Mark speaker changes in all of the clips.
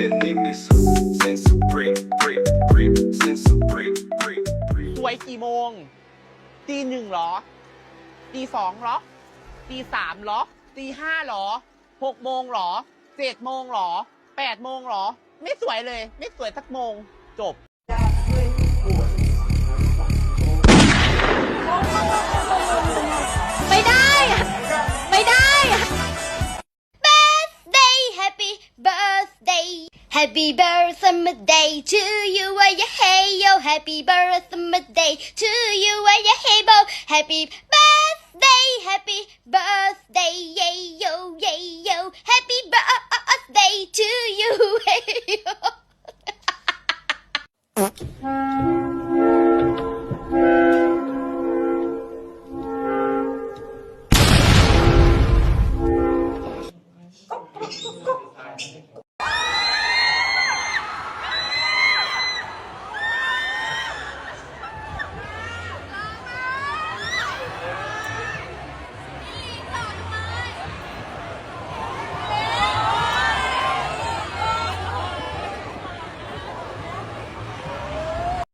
Speaker 1: Sense, sense supreme, supreme, supreme, sense supreme, supreme, supreme.
Speaker 2: สวยกี่โมงตีหนึ่งเหรอตีสองเหรอตีสามเหรอตีห้าเหรอหกโมงเหรอเจ็ดโมงเหรอแปดโมงเหรอ ไม่สวยเลย ไม่สวยสักโมงจบ
Speaker 3: birthday. Happy birthday to you, hey yo. Happy birthday to you, hey bo. Happy birthday, happy birthday, yay yo, yay yo. Happy birthday to you, hey yo.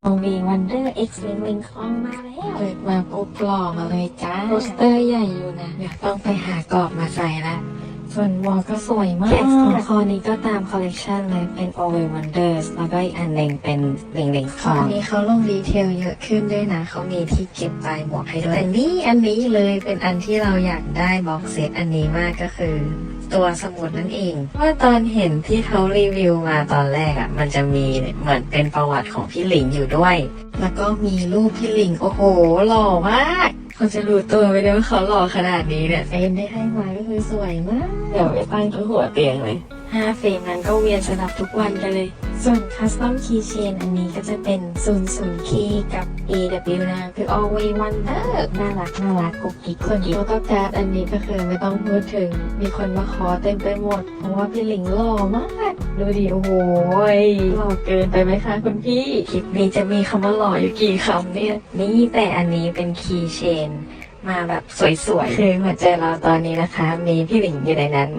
Speaker 4: โอวีวันเดอร์เอ็กซ์ลิงลิงคองมาแล้ว เปิดมาปุ๊บหล่อมาเลยจ้าโปสเตอร์ใหญ่อยู่นะเดี๋ยวต้องไปหากรอบมาใส่ละ ส่วนวอลก็สวยมากของคอนี้ก็ตามคอลเลกชันเลยเป็น o v e Wonders แล้วก็อีกอันหนึ่งเป็นลิงลิงคองอันนี้เขาลงดีเทลเยอะขึ้นด้วยนะ เขามีที่เก็บปลายหมวกให้ด้วยแต่นี่อันนี้เลยเป็นอันที่เราอยากได้บ็อกเซตอันนี้มากก็คือ ตัวสมุดนั่นเองว่าตอนเห็นที่เขารีวิวมาตอนแรกอะ่ะ มันจะมีเหมือนเป็นประวัติของพี่หลิงอยู่ด้วย แล้วก็มีรูปพี่หลิง โอ้โห หล่อมากคนจะรู้ตัวไปเลยว่าเขาหล่อขนาดนี้เนี่ยเฟรมได้ให้มาก็คือสวยมาก เดี๋ยวไปตั้งที่หัวเตียงเลยห้าเฟรมนั้นก็เวียนสลับทุกวันไปเลย ส่วนคัสตอมคีย์เชนอันนี้ก็จะเป็น 0 0คีย์กับ AW นะ คือ Always Wonder น่ารัก น่ารักกุ๊กกิ๊กส่วนโฟโต้การ์ดอันนี้ก็คือไม่ต้องพูดถึง มีคนมาขอเต็มไปหมด เพราะว่าพี่หลิงหล่อมาก ดูดิ โอ้โหยหล่อเกินไปไหมคะคุณพี่ คลิปนี้จะมีคำว่าหล่ออยู่กี่คำเนี่ย นี่แต่อันนี้เป็นคีย์เชน มาแบบสวยๆ คือหัวใจเราตอนนี้นะคะ มีพี่หลิงอยู่ในนั้น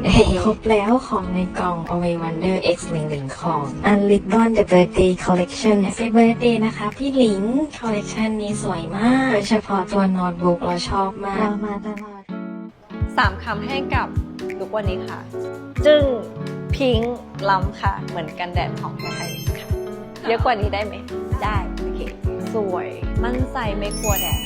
Speaker 4: ครบแล้วของในกล่อง a w a y Wonder X หลิงหลิงของ Unribbon The Birthday Collection Happy Birthday นะคะ พี่หลิงคอลเล t ชันนี้สวยมาก โดยเฉพาะตัวโน้ตบุ๊กเราชอบมากเรามาตลอด
Speaker 5: สามคำให้กับลุกวันนี้ค่ะ จึ้งพิงค์ล้ำค่ะ เหมือนกันแดดของไทยค่ะ เยอะกว่านี้ได้ไหม ได้ โอเค สวย มั่นใจไม่กลัวแดด